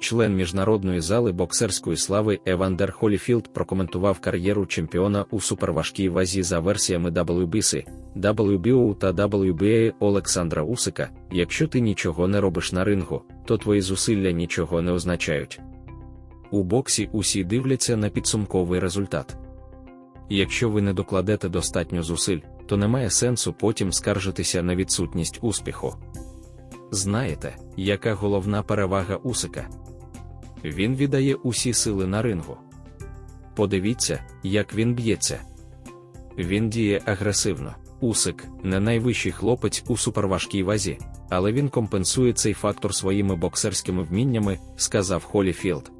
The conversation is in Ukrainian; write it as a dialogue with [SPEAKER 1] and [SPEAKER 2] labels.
[SPEAKER 1] член міжнародної зали боксерської слави Евандер Холіфілд прокоментував кар'єру чемпіона у суперважкій вазі за версіями WBC, WBO та WBA Олександра Усика. Якщо ти нічого не робиш на рингу, то твої зусилля нічого не означають. У боксі усі дивляться на підсумковий результат. Якщо ви не докладете достатньо зусиль, то немає сенсу потім скаржитися на відсутність успіху. Знаєте, яка головна перевага Усика? Він віддає усі сили на рингу. Подивіться, як він б'ється. Він діє агресивно. Усик не найвищий хлопець у суперважкій вазі, але він компенсує цей фактор своїми боксерськими вміннями, сказав Холіфілд.